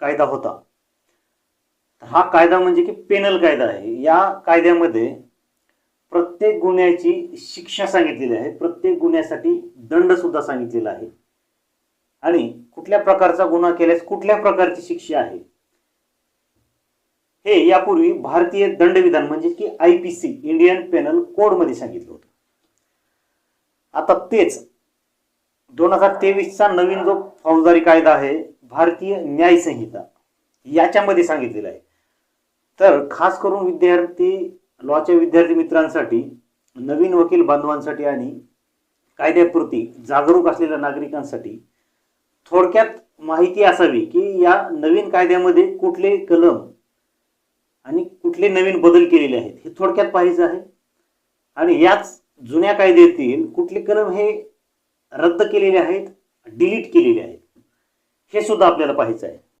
कायदा होता. हा कायदा म्हणजे की पेनल कायदा आहे. या कायद्यामध्ये प्रत्येक गुन्ह्याची शिक्षा सांगितलेली आहे. प्रत्येक गुन्ह्यासाठी दंड सुद्धा सांगितलेला आहे. आणि कुठल्या प्रकारचा गुन्हा केल्यास कुठल्या प्रकारची शिक्षा आहे? हे यापूर्वी भारतीय दंडविधान म्हणजे की I P C Indian penal कोडमध्ये सांगितलं होतं. आता तेच दोन हजार तेवीसचा नवीन जो फौजदारी कायदा आहे भारतीय न्याय संहिता. याच्यामध्ये सांगितलेलं आहे. तर खास करून विद्यार्थी लॉच्या विद्यार्थी मित्रांसाठी नवीन वकील बांधवांसाठी आणि कायद्यापुरती जागरूक असलेल्या नागरिकांसाठी थोडक्यात माहिती असावी की या नवीन कायद्यामध्ये कुठले कलम आणि कुठले नवीन बदल केलेले आहेत हे थोडक्यात पाहायचं आहे. आणि याच जुन्या कायद्यातील कुठले कलम हे रद्द केलेले आहेत डिलीट केलेले आहेत. हे सुद्धा आपल्याला पाहायचं आहे.